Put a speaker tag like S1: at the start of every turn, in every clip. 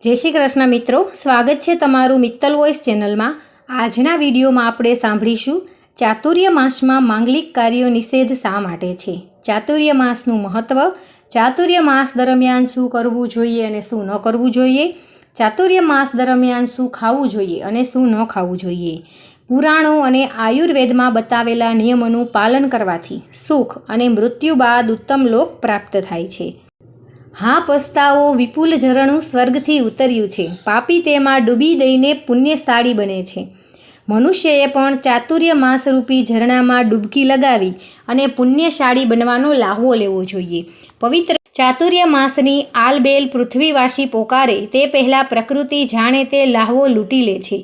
S1: જય શ્રી કૃષ્ણ મિત્રો, સ્વાગત છે તમારું મિત્તલ વોઇસ ચેનલમાં. આજના વિડીયોમાં આપણે સાંભળીશું ચાતુર્ય માસમાં માંગલિક કાર્યો નિષેધ શા માટે છે? ચાતુર્ય માસનું મહત્ત્વ ચાતુર્ય માસ દરમિયાન શું કરવું જોઈએ અને શું ન કરવું જોઈએ? ચાતુર્ય માસ દરમિયાન શું ખાવું જોઈએ અને શું ન ખાવું જોઈએ? પુરાણો અને આયુર્વેદમાં બતાવેલા નિયમોનું પાલન કરવાથી સુખ અને મૃત્યુ બાદ ઉત્તમ લોક પ્રાપ્ત થાય છે. હા, પસ્તાવો વિપુલ ઝરણું સ્વર્ગથી ઉતર્યું છે. પાપી તેમાં ડૂબી દઈને પુણ્યશાળી બને છે. મનુષ્યએ પણ ચાતુર્ય માસરૂપી ઝરણામાં ડૂબકી લગાવી અને પુણ્યશાળી બનવાનો લાહવો લેવો જોઈએ. પવિત્ર ચાતુર્ય માસની આલબેલ પૃથ્વીવાસી પોકારે તે પહેલાં પ્રકૃતિ જાણે તે લાહવો લૂંટી લે છે.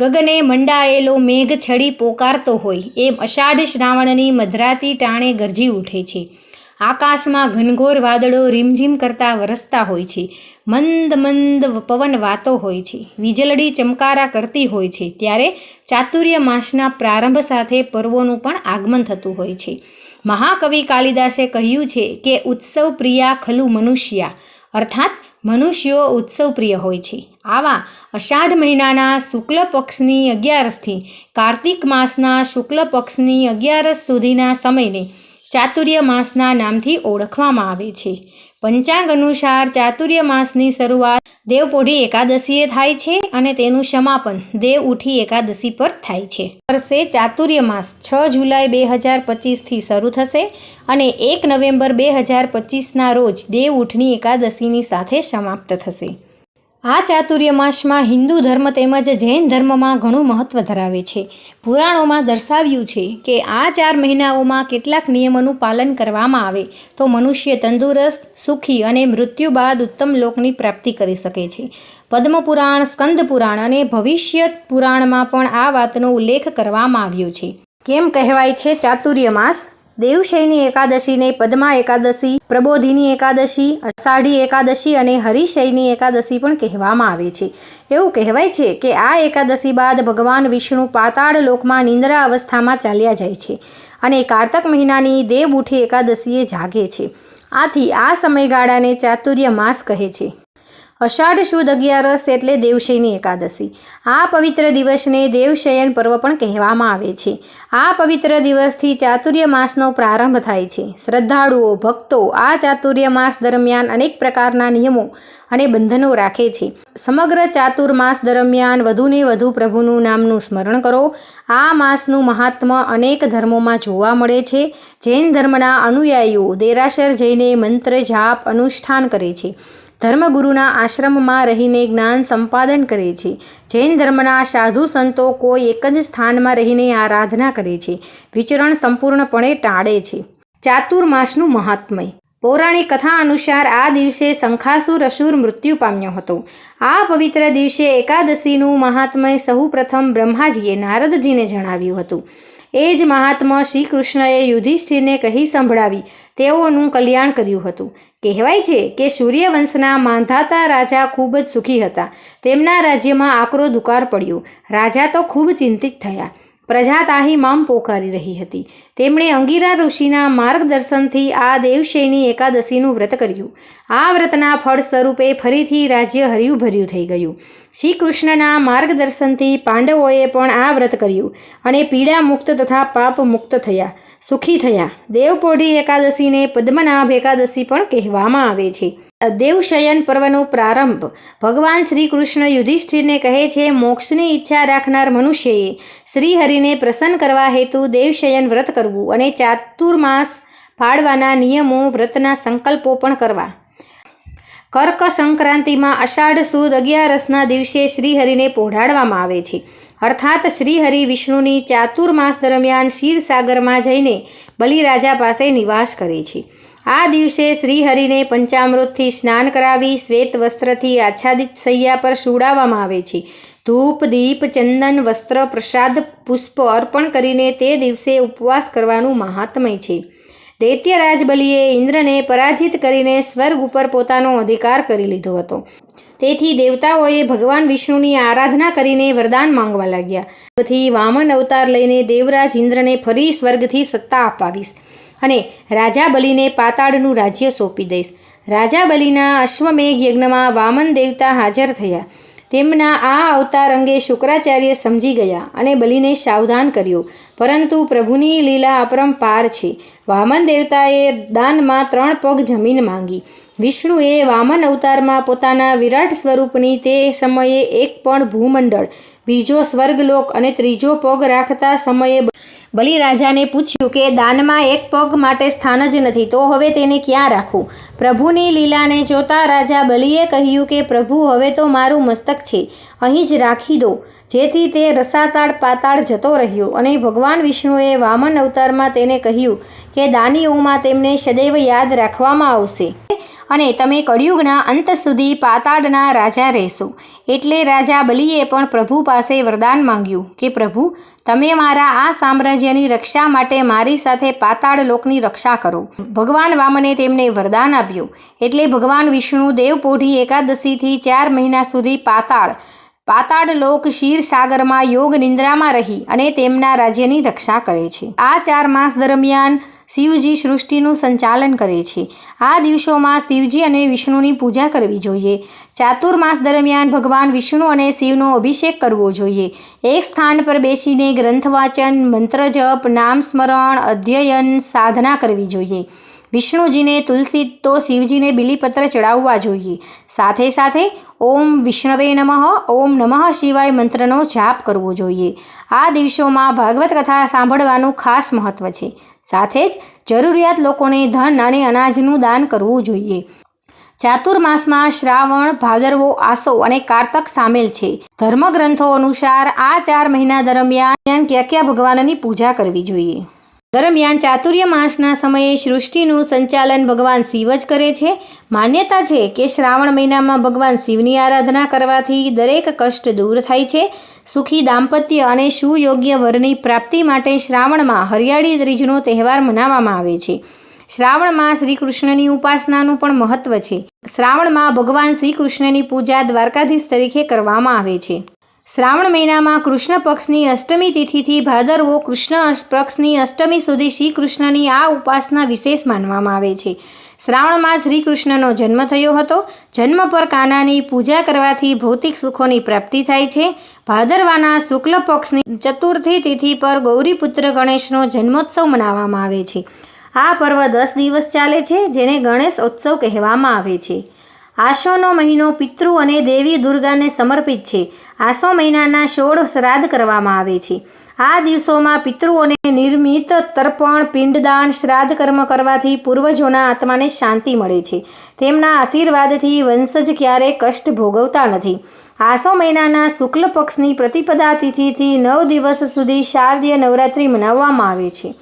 S1: ગગને મંડાયેલો મેઘ છડી પોકારતો હોય, એમ અષાઢ શ્રાવણની મધરાતી ટાણે ગરજી ઉઠે છે. આકાશમાં ઘનઘોર વાદળો રીમઝીમ કરતા વરસતા હોય છે. મંદ મંદ પવન વાતો હોય છે. વીજળડી ચમકારા કરતી હોય છે. ત્યારે ચાતુર્ય માસના પ્રારંભ સાથે પર્વોનું પણ આગમન થતું હોય છે. મહાકવિ કાલિદાસે કહ્યું છે કે, ઉત્સવ પ્રિયા ખલુ મનુષ્યા. અર્થાત, મનુષ્યો ઉત્સવ પ્રિય હોય છે. આવા અષાઢ મહિનાના શુક્લ પક્ષની અગિયારસથી કાર્તિક માસના શુક્લ પક્ષની અગિયારસ સુધીના સમયને ચાતુર્ય માસના નામથી ઓળખવામાં આવે છે. પંચાંગ અનુસાર ચાતુર્ય માસની શરૂઆત દેવપોઢી એકાદશીએ થાય છે અને તેનું સમાપન દેવ ઉઠી એકાદશી પર થાય છે. વર્ષે ચાતુર્ય માસ છ જુલાઈ બે હજાર પચીસથી શરૂ થશે અને એક નવેમ્બર બે હજાર પચીસના રોજ દેવ ઉઠની એકાદશીની સાથે સમાપ્ત થશે. આ ચાતુર્ય માસમાં હિન્દુ ધર્મ તેમજ જૈન ધર્મમાં ઘણું મહત્ત્વ ધરાવે છે. પુરાણોમાં દર્શાવ્યું છે કે આ ચાર મહિનાઓમાં કેટલાક નિયમોનું પાલન કરવામાં આવે તો મનુષ્ય તંદુરસ્ત, સુખી અને મૃત્યુ બાદ ઉત્તમ લોકની પ્રાપ્તિ કરી શકે છે. પદ્મપુરાણ સ્કંદ પુરાણ અને ભવિષ્ય પુરાણમાં પણ આ વાતનો ઉલ્લેખ કરવામાં આવ્યો છે. કેમ કહેવાય છે ચાતુર્ય માસ? દેવશયની એકાદશીને પદ્મા એકાદશી, પ્રબોધિની એકાદશી, અષાઢી એકાદશી અને હરિશયની એકાદશી પણ કહેવામાં આવે છે. એવું કહેવાય છે કે આ એકાદશી બાદ ભગવાન વિષ્ણુ પાતાળ લોકમાં નિંદ્રા અવસ્થામાં ચાલ્યા જાય છે અને કારતક મહિનાની દેવ ઉઠી એકાદશીએ જાગે છે. આથી આ સમયગાળાને ચાતુર્ય માસ કહે છે. અષાઢ સુદ અગિયારસ એટલે દેવશયની એકાદશી. આ પવિત્ર દિવસને દેવશયન પર્વ પણ કહેવામાં આવે છે. આ પવિત્ર દિવસથી ચાતુર્ય માસનો પ્રારંભ થાય છે. શ્રદ્ધાળુઓ, ભક્તો આ ચાતુર્ય માસ દરમિયાન અનેક પ્રકારના નિયમો અને બંધનો રાખે છે. સમગ્ર ચાતુર્માસ દરમિયાન વધુને વધુ પ્રભુનું નામનું સ્મરણ કરો. આ માસનું મહાત્મ્ય અનેક ધર્મોમાં જોવા મળે છે. જૈન ધર્મના અનુયાયીઓ દેરાસર જઈને મંત્ર જાપ અનુષ્ઠાન કરે છે. ધર્મગુરુના આશ્રમમાં રહીને જ્ઞાન સંપાદન કરે છે. જૈન ધર્મના સાધુ સંતો કોઈ એક જ સ્થાનમાં રહીને આરાધના કરે છે. વિચરણ સંપૂર્ણપણે ટાળે છે. ચાતુર્માસનું મહાત્મય. પૌરાણિક કથા અનુસાર આ દિવસે શંખાસુર અસુર મૃત્યુ પામ્યો હતો. આ પવિત્ર દિવસે એકાદશીનું મહાત્મય સૌ પ્રથમ બ્રહ્માજીએ નારદજીને જણાવ્યું હતું. એ જ મહાત્મા શ્રી કૃષ્ણએ યુધિષ્ઠિરને કહી સંભળાવી, તેઓનું કલ્યાણ કર્યું હતું. કહેવાય છે કે સૂર્યવંશના માંધાતા રાજા ખૂબ જ સુખી હતા. તેમના રાજ્યમાં આકરો દુકાળ પડ્યો. રાજા તો ખૂબ ચિંતિત થયા. પ્રજા તાહીમામ પોકારી રહી હતી. તેમણે અંગીરા ઋષિના માર્ગદર્શનથી આ દેવશયની એકાદશીનું વ્રત કર્યું. આ વ્રતના ફળ સ્વરૂપે ફરીથી રાજ્ય હર્યું ભર્યું થઈ ગયું. શ્રી કૃષ્ણના માર્ગદર્શનથી પાંડવોએ પણ આ વ્રત કર્યું અને પીડા મુક્ત તથા પાપ મુક્ત થયા, સુખી થયા. દેવપોઢી એકાદશીને પદ્મનાભ એકાદશી પણ કહેવામાં આવે છે. દેવશયન પર્વનો પ્રારંભ. ભગવાન શ્રી કૃષ્ણ યુધિષ્ઠિરને કહે છે, મોક્ષની ઈચ્છા રાખનાર મનુષ્યએ શ્રીહરિને પ્રસન્ન કરવા હેતુ દેવશયન વ્રત કરવું અને ચાતુર્માસ ફાળવાના નિયમો વ્રતના સંકલ્પો પણ કરવા. કર્ક સંક્રાંતિમાં અષાઢ સુદ અગિયારસના દિવસે શ્રીહરિને પોઢાડવામાં આવે છે. અર્થાત શ્રીહરિ વિષ્ણુની ચાતુર્માસ દરમિયાન ક્ષીરસાગરમાં જઈને બલિરાજા પાસે નિવાસ કરે છે. આ દિવસે શ્રીહરિને પંચામૃતથી સ્નાન કરાવી શ્વેત વસ્ત્રથી આચ્છાદિત સૈયા પર સુડાવવામાં આવે છે. ધૂપ, દીપ, ચંદન, વસ્ત્ર, પ્રસાદ, પુષ્પ અર્પણ કરીને તે દિવસે ઉપવાસ કરવાનું મહાત્મય છે. દૈત્યરાજ બલિએ ઇન્દ્રને પરાજિત કરીને સ્વર્ગ ઉપર પોતાનો અધિકાર કરી લીધો હતો. તેથી દેવતાઓએ ભગવાન વિષ્ણુની આરાધના કરીને વરદાન માંગવા લાગ્યા. પછી વામન અવતાર લઈને દેવરાજ ઇન્દ્રને ફરી સ્વર્ગથી સત્તા અપાવીશ. અને રાજા બલિને પાતાળનું રાજ્ય સોંપી દઈશ. રાજા બલિના અશ્વમેઘ યજ્ઞમાં વામન દેવતા હાજર થયા. તેમના આ અવતાર અંગે શુક્રાચાર્ય સમજી ગયા અને બલિને સાવધાન કર્યો. પરંતુ પ્રભુની લીલા અપરંપાર છે. વામન દેવતાએ દાનમાં ત્રણ પગ જમીન માંગી. વિષ્ણુએ વામન અવતારમાં પોતાના વિરાટ સ્વરૂપની તે સમયે એક પણ ભૂમંડળ, બીજો સ્વર્ગલોક અને ત્રીજો પગ રાખતા સમયે બલિરાજાને પૂછ્યું કે દાનમાં એક પગ માટે સ્થાન જ નથી, તો હવે તેને ક્યાં રાખવું? પ્રભુની લીલાને જોતા રાજા બલિએ કહ્યું કે, પ્રભુ, હવે તો મારું મસ્તક છે, અહીં જ રાખી દો. જેથી તે રસાતાળ પાતાળ જતો રહ્યો અને ભગવાન વિષ્ણુએ વામન અવતારમાં તેને કહ્યું કે, દાનીઓમાં તેમને સદૈવ યાદ રાખવામાં આવશે. અને તમે કળિયુગના અંત સુધી પાતાળના રાજા રહેશો. એટલે રાજા બલિએ પણ પ્રભુ પાસે વરદાન માંગ્યું કે, પ્રભુ, તમે મારા આ સામ્રાજ્યની રક્ષા માટે મારી સાથે પાતાળ લોકની રક્ષા કરો. ભગવાન વામને તેમને વરદાન આપ્યું. એટલે ભગવાન વિષ્ણુ દેવપોઢી એકાદશીથી ચાર મહિના સુધી પાતાળ પાતાળ લોક ક્ષીરસાગરમાં યોગ નિંદ્રામાં રહી અને તેમના રાજ્યની રક્ષા કરે છે. આ ચાર માસ દરમિયાન શિવજી સૃષ્ટિનું સંચાલન કરે છે. આ દિવસોમાં શિવજી અને વિષ્ણુની પૂજા કરવી જોઈએ. ચાતુર્માસ દરમિયાન ભગવાન વિષ્ણુ અને શિવનો અભિષેક કરવો જોઈએ. એક સ્થાન પર બેસીને ગ્રંથ વાંચન મંત્ર જપ નામ સ્મરણ, અધ્યયન, સાધના કરવી જોઈએ. વિષ્ણુજીને તુલસી તો શિવજીને બિલીપત્ર ચડાવવા જોઈએ. સાથે સાથે ઓમ વિષ્ણવે નમઃ, ઓમ નમઃ શિવાય મંત્રનો જાપ કરવો જોઈએ. આ દિવસોમાં ભાગવત કથા સાંભળવાનું ખાસ મહત્ત્વ છે. સાથે જ જરૂરિયાત લોકોને ધન અને અનાજનું દાન કરવું જોઈએ. ચાતુર્માસમાં શ્રાવણ, ભાદરવો, આસો અને કારતક સામેલ છે. ધર્મગ્રંથો અનુસાર આ ચાર મહિના દરમિયાન ક્યાં ક્યાં ભગવાનની પૂજા કરવી જોઈએ? દરમિયાન ચાતુર્ય માસના સમયે સૃષ્ટિનું સંચાલન ભગવાન શિવ જ કરે છે. માન્યતા છે કે શ્રાવણ મહિનામાં ભગવાન શિવની આરાધના કરવાથી દરેક કષ્ટ દૂર થાય છે. સુખી દાંપત્ય અને સુયોગ્ય વરની પ્રાપ્તિ માટે શ્રાવણમાં હરિયાળી ત્રીજનો તહેવાર મનાવવામાં આવે છે. શ્રાવણમાં શ્રી કૃષ્ણની ઉપાસનાનું પણ મહત્વ છે. શ્રાવણમાં ભગવાન શ્રી કૃષ્ણની પૂજા દ્વારકાધીશ તરીકે કરવામાં આવે છે. શ્રાવણ મહિનામાં કૃષ્ણ પક્ષની અષ્ટમી તિથિથી ભાદરવો કૃષ્ણ પક્ષની અષ્ટમી સુધી શ્રી કૃષ્ણની આ ઉપાસના વિશેષ માનવામાં આવે છે. શ્રાવણમાં શ્રી કૃષ્ણનો જન્મ થયો હતો. જન્મ પર કાનાની પૂજા કરવાથી ભૌતિક સુખોની પ્રાપ્તિ થાય છે. ભાદરવાના શુક્લ પક્ષની ચતુર્થી તિથિ પર ગૌરીપુત્ર ગણેશનો જન્મોત્સવ મનાવવામાં આવે છે. આ પર્વ દસ દિવસ ચાલે છે, જેને ગણેશ ઉત્સવ કહેવામાં આવે છે. આશોનો મહિનો પિતૃ અને દેવી દુર્ગાને સમર્પિત છે. આસો મહિનાના સોળ શ્રાદ્ધ કરવામાં આવે છે. આ દિવસોમાં પિતૃઓને નિર્મિત તર્પણ, પિંડદાન, શ્રાદ્ધ કર્મ કરવાથી પૂર્વજોના આત્માને શાંતિ મળે છે. તેમના આશીર્વાદથી વંશજ ક્યારેય કષ્ટ ભોગવતા નથી. આસો મહિનાના શુક્લ પક્ષની પ્રતિપદા તિથિથી નવ દિવસ સુધી શારદીય નવરાત્રિ મનાવવામાં આવે છે.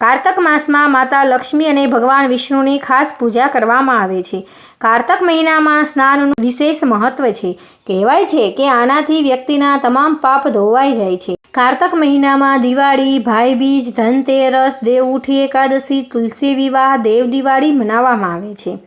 S1: કારતક માસમાં માતા લક્ષ્મી અને ભગવાન વિષ્ણુની ખાસ પૂજા કરવામાં આવે છે. કારતક મહિનામાં સ્નાનનું વિશેષ મહત્વ છે. કહેવાય છે કે આનાથી વ્યક્તિના તમામ પાપ ધોવાઈ જાય છે. કારતક મહિનામાં દિવાળી, ભાઈબીજ, ધનતેરસ દેવઉઠી એકાદશી, તુલસી વિવાહ, દેવ દિવાળી મનાવવામાં આવે છે.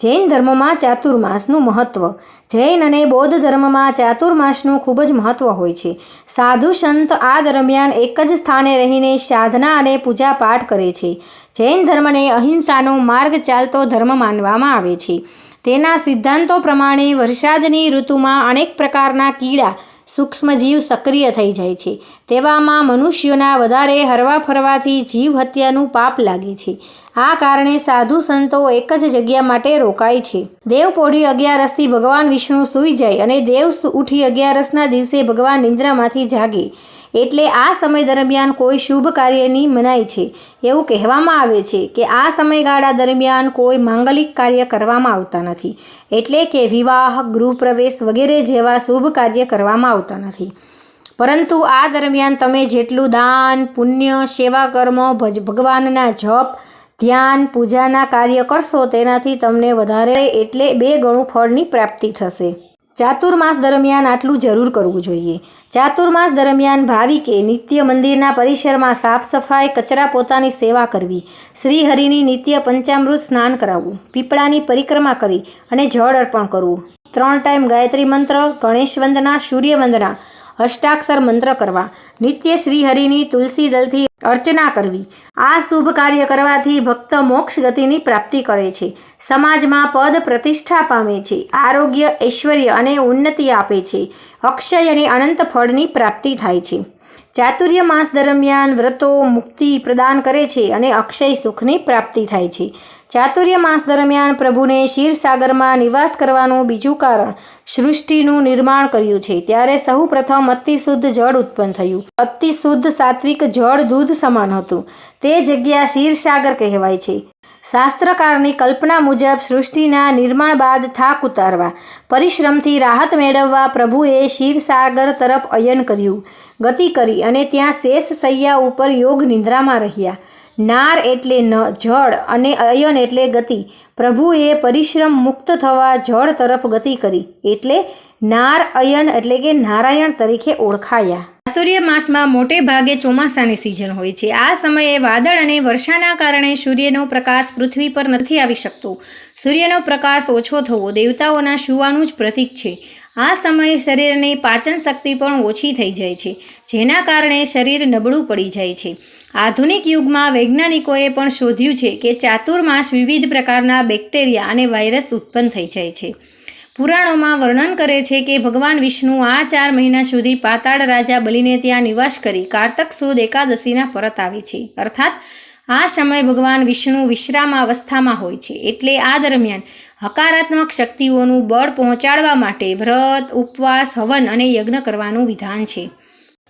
S1: જૈન ધર્મમાં ચાતુર્માસનું મહત્વ. જૈન અને બૌદ્ધ ધર્મમાં ચાતુર્માસનું ખૂબ જ મહત્વ હોય છે. સાધુ સંત આ દરમિયાન એક જ સ્થાને રહીને સાધના અને પૂજા પાઠ કરે છે. જૈન ધર્મને અહિંસાનો માર્ગ ચાલતો ધર્મ માનવામાં આવે છે. તેના સિદ્ધાંતો પ્રમાણે વરસાદની ઋતુમાં અનેક પ્રકારના કીડા સૂક્ષ્મજીવ સક્રિય થઈ જાય છે. તેવામાં મનુષ્યોના વધારે હરવા ફરવાથી જીવ હત્યાનું પાપ લાગે છે. આ કારણે સાધુ સંતો એક જ જગ્યા માટે રોકાય છે. દેવપોઢી અગિયારસથી ભગવાન વિષ્ણુ સૂઈ જાય અને દેવ ઉઠી અગિયારસના દિવસે ભગવાન નિંદ્રામાંથી જાગે. એટલે આ સમય દરમિયાન કોઈ શુભ કાર્યની મનાય છે. એવું કહેવામાં આવે છે કે આ સમયગાળા દરમિયાન કોઈ માંગલિક કાર્ય કરવામાં આવતા નથી. એટલે કે વિવાહ, ગૃહપ્રવેશ વગેરે જેવા શુભ કાર્ય કરવામાં આવતા નથી. પરંતુ આ દરમિયાન તમે જેટલું દાન, પુણ્ય, સેવા કર્મ, ભજ ભગવાનના જપ, ધ્યાન, પૂજાના કાર્ય કરશો તેનાથી તમને વધારે એટલે બે ગણું ફળની પ્રાપ્તિ થશે. ચાતુર્માસ દરમિયાન આટલું જરૂર કરવું જોઈએ. ચાતુર્માસ દરમિયાન ભાવિકે નિત્ય મંદિરના પરિસરમાં સાફ સફાઈ, કચરા પોતાની સેવા કરવી, શ્રીહરિની નિત્ય પંચામૃત સ્નાન કરાવવું, પીપળાની પરિક્રમા કરી અને જળ અર્પણ કરવું. ત્રણ ટાઈમ ગાયત્રી મંત્ર, ગણેશ વંદના, સૂર્ય વંદના અષ્ટાક્ષર મંત્ર કરવા. નિત્ય શ્રીહરિની તુલસી દલથી અર્ચના કરવી. આ શુભ કાર્ય કરવાથી ભક્ત મોક્ષ ગતિની પ્રાપ્તિ કરે છે. સમાજમાં પદ પ્રતિષ્ઠા પામે છે. આરોગ્ય ઐશ્વર્ય અને ઉન્નતિ આપે છે. અક્ષય અને અનંત ફળની પ્રાપ્તિ થાય છે. ચાતુર્ય માસ દરમિયાન વ્રતો મુક્તિ પ્રદાન કરે છે અને અક્ષય સુખની પ્રાપ્તિ થાય છે. ચાતુર્ય માસ દરમિયાન પ્રભુને ક્ષીરસાગરમાં નિવાસ કરવાનું બીજું કારણ સૃષ્ટિનું નિર્માણ કર્યું છે. ત્યારે સૌ પ્રથમ અતિશુદ્ધ જળ ઉત્પન્ન થયું. અતિશુદ્ધ સાત્વિક જળ દૂધ સમાન હતું. તે જગ્યા ક્ષીરસાગર કહેવાય છે. શાસ્ત્રકારની કલ્પના મુજબ સૃષ્ટિના નિર્માણ બાદ થાક ઉતારવા, પરિશ્રમથી રાહત મેળવવા પ્રભુએ ક્ષીરસાગર તરફ અયન કર્યું. ગતિ કરી અને ત્યાં શેષ સૈયા ઉપર યોગ નિંદ્રામાં રહ્યા. નાર એટલે ન, જળ અને અયન એટલે ગતિ. પ્રભુએ પરિશ્રમ મુક્ત થવા જળ તરફ ગતિ કરી. એટલે નાર, અયન એટલે કે નારાયણ તરીકે ઓળખાયા. ચાતુર્ય માસમાં મોટે ભાગે ચોમાસાની સિઝન હોય છે. આ સમયે વાદળ અને વર્ષાના કારણે સૂર્યનો પ્રકાશ પૃથ્વી પર નથી આવી શકતો. સૂર્યનો પ્રકાશ ઓછો થવો દેવતાઓના શુવાનું જ પ્રતીક છે. આ સમયે શરીરની પાચન શક્તિ પણ ઓછી થઈ જાય છે, જેના કારણે શરીર નબળું પડી જાય છે. આધુનિક યુગમાં વૈજ્ઞાનિકોએ પણ શોધ્યું છે કે ચાતુર્માસ વિવિધ પ્રકારના બેક્ટેરિયા અને વાયરસ ઉત્પન્ન થઈ જાય છે. પુરાણોમાં વર્ણન કરે છે કે ભગવાન વિષ્ણુ આ ચાર મહિના સુધી પાતાળ રાજા બલીને ત્યાં નિવાસ કરી કારતક સુદ એકાદશીના પરત આવે છે. અર્થાત, આ સમય ભગવાન વિષ્ણુ વિશ્રામ અવસ્થામાં હોય છે, એટલે આ દરમિયાન હકારાત્મક શક્તિઓનું બળ પહોંચાડવા માટે વ્રત, ઉપવાસ, હવન અને યજ્ઞ કરવાનું વિધાન છે.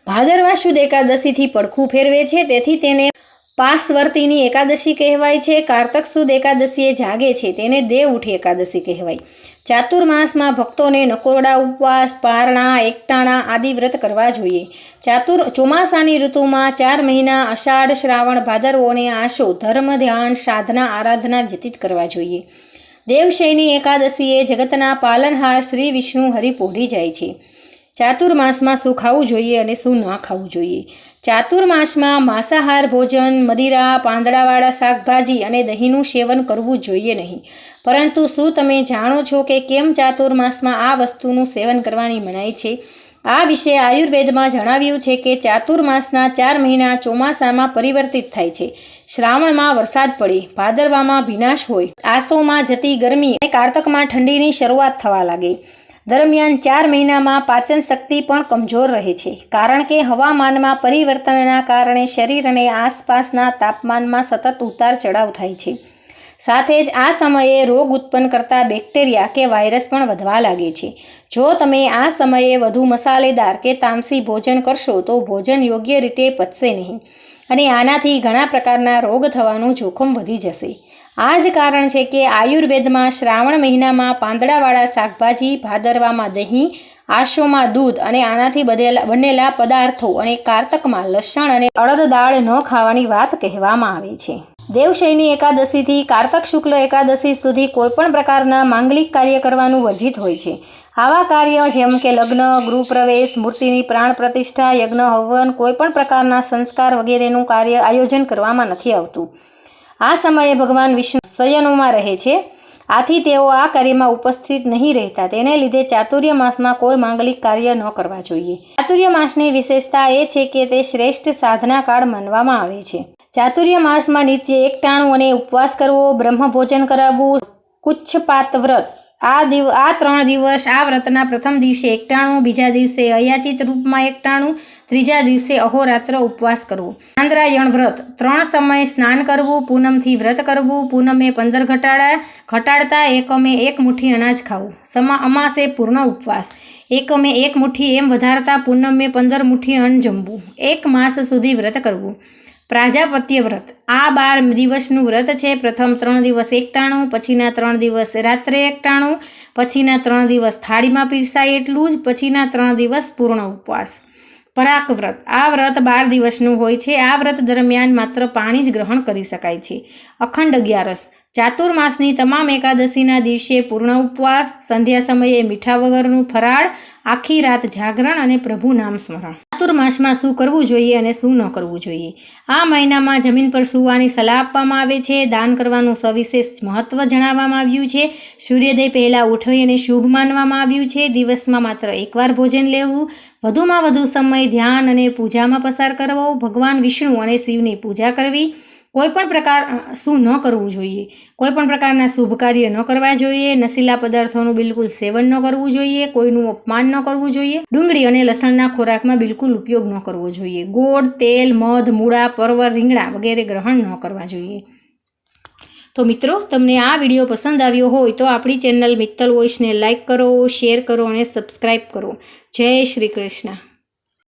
S1: ભાદરવા સુદ એકાદશીથી પડખું ફેરવે છે, તેથી તેને પાસવર્તીની એકાદશી કહેવાય છે. કારતક સુદ એકાદશીએ જાગે છે, તેને દેવ ઉઠી એકાદશી કહેવાય. ચાતુર્માસમાં ભક્તોને નકોરડા ઉપવાસ, પારણા, એકટાણા આદિ વ્રત કરવા જોઈએ. ચાતુર ચોમાસાની ઋતુમાં ચાર મહિના અષાઢ શ્રાવણ ભાદરવો અને આશો ધર્મ, ધ્યાન, સાધના, આરાધના વ્યતીત કરવા જોઈએ. દેવશયની એકાદશીએ જગતના પાલનહાર શ્રી વિષ્ણુ હરિ પોઢી જાય છે. ચાતુર્માસમાં શું ખાવું જોઈએ અને શું ન ખાવું જોઈએ? ચાતુર્માસમાં માંસાહાર ભોજન, મદિરા, પાંદડાવાળા શાકભાજી અને દહીંનું સેવન કરવું જોઈએ નહીં. પરંતુ શું તમે જાણો છો કે કેમ ચાતુર્માસમાં આ વસ્તુનું સેવન કરવાની મનાય છે? આ વિશે આયુર્વેદમાં જણાવ્યું છે કે ચાતુર્માસના ચાર મહિના ચોમાસામાં પરિવર્તિત થાય છે. શ્રાવણમાં વરસાદ પડે, ભાદરવામાં ભીનાશ હોય. આસોમાં જતી ગરમી અને કારતકમાં ઠંડીની શરૂઆત થવા લાગે. દરમિયાન ચાર મહિનામાં પાચન શક્તિ પણ કમજોર રહે છે. કારણ કે હવામાનમાં પરિવર્તનના કારણે શરીર અને આસપાસના તાપમાનમાં સતત ઉતાર ચઢાવ થાય છે. સાથે જ આ સમયે રોગ ઉત્પન્ન કરતા બેક્ટેરિયા કે વાયરસ પણ વધવા લાગે છે. જો તમે આ સમયે વધુ મસાલેદાર કે તામસી ભોજન કરશો તો ભોજન યોગ્ય રીતે પચશે નહીં. અને આનાથી ઘણા પ્રકારના રોગ થવાનું જોખમ વધી જશે. આ જ કારણ છે કે આયુર્વેદમાં શ્રાવણ મહિનામાં પાંદડાવાળા શાકભાજી, ભાદરવામાં દહીં આશોમાં દૂધ અને આનાથી બધેલા બનેલા પદાર્થો અને કારતકમાં લસણ અને અડદ દાળ ન ખાવાની વાત કહેવામાં આવે છે. દેવશયની એકાદશીથી કારતક શુક્લ એકાદશી સુધી કોઈપણ પ્રકારના માંગલિક કાર્ય કરવાનું વર્જિત હોય છે. આવા કાર્ય જેમ કે લગ્ન, ગૃહપ્રવેશ, મૂર્તિની પ્રાણ પ્રતિષ્ઠા, યજ્ઞ, હવન કોઈપણ પ્રકારના સંસ્કાર વગેરેનું કાર્ય આયોજન કરવામાં નથી આવતું. આ સમયે ભગવાન વિષ્ણુ શયનોમાં રહે છે. આથી તેઓ આ કાર્યમાં ઉપસ્થિત નહીં રહેતા. તેને લીધે ચાતુર્ય માસમાં કોઈ માંગલિક કાર્ય ન કરવા જોઈએ. ચાતુર્ય માસની વિશેષતા એ છે કે તે શ્રેષ્ઠ સાધના કાળ માનવામાં આવે છે. ચાતુર્ય માસમાં નિત્ય એકટાણું અને ઉપવાસ કરવો, બ્રહ્મભોજન કરાવવું કુચ્છપાત વ્રત આ દિવ, આ ત્રણ દિવસ, આ વ્રતના પ્રથમ દિવસે એકટાણું, બીજા દિવસે અયાચિત રૂપમાં એકટાણું, ત્રીજા દિવસે અહોરાત્ર ઉપવાસ કરવો. આંદ્રાયણ વ્રત. ત્રણ સમયે સ્નાન કરવું, પૂનમથી વ્રત કરવું, પૂનમે પંદર ઘટાડા, ઘટાડતા એકમે એક મુઠ્ઠી અનાજ ખાવું. સમા, અમાસે પૂર્ણ ઉપવાસ. એકમે એક મુઠ્ઠી એમ વધારતા, પૂનમે પંદર મુઠ્ઠી અન્ન જમવું. એક માસ સુધી વ્રત કરવું. પ્રાજાપત્ય વ્રત. આ બાર દિવસનું વ્રત છે. પ્રથમ ત્રણ દિવસ એકટાણું, પછીના ત્રણ દિવસ રાત્રે એકટાણું, પછીના ત્રણ દિવસ થાળીમાં પીરસાય એટલું જ, પછીના ત્રણ દિવસ પૂર્ણ ઉપવાસ. પરાક વ્રત. આ વ્રત બાર દિવસનું હોય છે. આ વ્રત દરમિયાન માત્ર પાણી જ ગ્રહણ કરી શકાય છે. અખંડ અગિયારસ. ચાતુર્માસની તમામ એકાદશીના દિવસે પૂર્ણ ઉપવાસ, સંધ્યા સમયે મીઠા વગરનું ફરાળ, આખી રાત જાગરણ અને પ્રભુ નામ સ્મરણ. ચાતુર્માસમાં શું કરવું જોઈએ અને શું ન કરવું જોઈએ? આ મહિનામાં જમીન પર સૂવાની સલાહ આપવામાં આવે છે. દાન કરવાનું સવિશેષ મહત્ત્વ જણાવવામાં આવ્યું છે. સૂર્યોદય પહેલાં ઉઠવી અને શુભ માનવામાં આવ્યું છે. દિવસમાં માત્ર એકવાર ભોજન લેવું, વધુમાં વધુ સમય ધ્યાન અને પૂજામાં પસાર કરવો, ભગવાન વિષ્ણુ અને શિવની પૂજા કરવી કોઈ પણ પ્રકાર શું ન કરવું જોઈએ. કોઈ પણ પ્રકારના શુભ કાર્ય ન કરવા જોઈએ, નશીલા પદાર્થોનું બિલકુલ સેવન ન કરવું જોઈએ, કોઈનું અપમાન ન કરવું જોઈએ. ડુંગળી અને લસણના ખોરાકમાં બિલકુલ ઉપયોગ ન કરવો જોઈએ. ગોળ, તેલ, મધ, મૂળા, પરવર, રીંગણા વગેરે ગ્રહણ ન કરવા જોઈએ. તો મિત્રો, તમને આ વીડિયો પસંદ આવ્યો હોય તો આપણી ચેનલ મિત્તલ વોઇસને લાઇક કરો, શેર કરો અને સબસ્ક્રાઈબ કરો. જય શ્રી કૃષ્ણ.